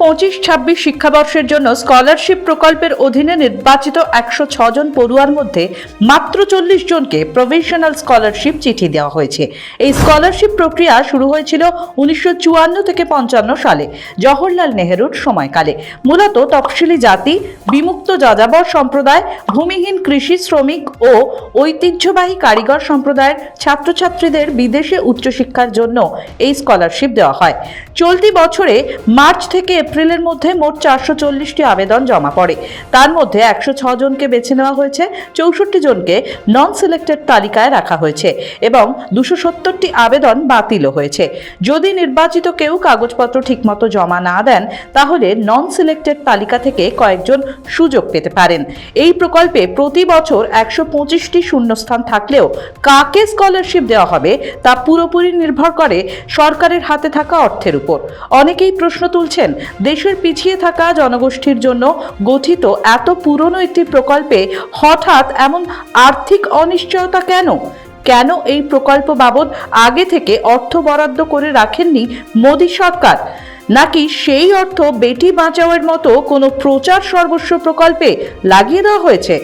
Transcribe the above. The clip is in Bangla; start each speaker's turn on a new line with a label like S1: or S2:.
S1: পঁচিশ ছাব্বিশ শিক্ষাবর্ষের জন্য স্কলারশিপ প্রকল্পের অধীনে নির্বাচিত একশো জন পড়ুয়ার মধ্যে মাত্র চল্লিশ জনকে প্রফেশনাল স্কলারশিপ চিঠি দেওয়া হয়েছে। এই স্কলারশিপ প্রক্রিয়া শুরু হয়েছিল উনিশশো চুয়ান্ন থেকে পঞ্চান্ন সালে। জওহরলাল নেহেরুর সময়কালে। মূলত তফসিলি জাতি, বিমুক্ত যাযাবর সম্প্রদায়, ভূমিহীন কৃষি শ্রমিক ও ঐতিহ্যবাহী কারিগর সম্প্রদায়ের ছাত্রছাত্রীদের বিদেশে উচ্চশিক্ষার জন্য এই স্কলারশিপ দেওয়া হয়। চলতি বছরে মার্চ থেকে এপ্রিলের মধ্যে মোট চারশো চল্লিশটি আবেদন জমা পড়ে। তার মধ্যে একশো জনকে বেছে নেওয়া হয়েছে, চৌষট্টি জনকে নন সিলেক্টেড তালিকায় রাখা হয়েছে এবং দুশো সত্তরটি আবেদন বাতিলও হয়েছে। যদি নির্বাচিত কেউ কাগজপত্র ঠিকমতো জমা না দেন, তাহলে নন সিলেক্টেড তালিকা থেকে কয়েকজন সুযোগ পেতে পারেন। এই প্রকল্পে প্রতি বছর একশো পঁচিশটি শূন্যস্থান থাকলেও কাকে স্কলারশিপ দেওয়া হবে তা পুরোপুরি নির্ভর করে সরকারের হাতে থাকা অর্থের উপর অনেকেই প্রশ্ন তুলছেন, দেশের পিছিয়ে থাকা জনগোষ্ঠীর জন্য গঠিত এত পুরনো একটি প্রকল্পে হঠাৎ এমন আর্থিক অনিশ্চয়তা কেন? কেন এই প্রকল্প বাবদ আগে থেকে অর্থ বরাদ্দ করে রাখেননি মোদী সরকার? নাকি সেই অর্থ বেটি বাঁচাওয়ের মতো কোনো প্রচার সর্বস্ব প্রকল্পে লাগিয়ে দেওয়া হয়েছে?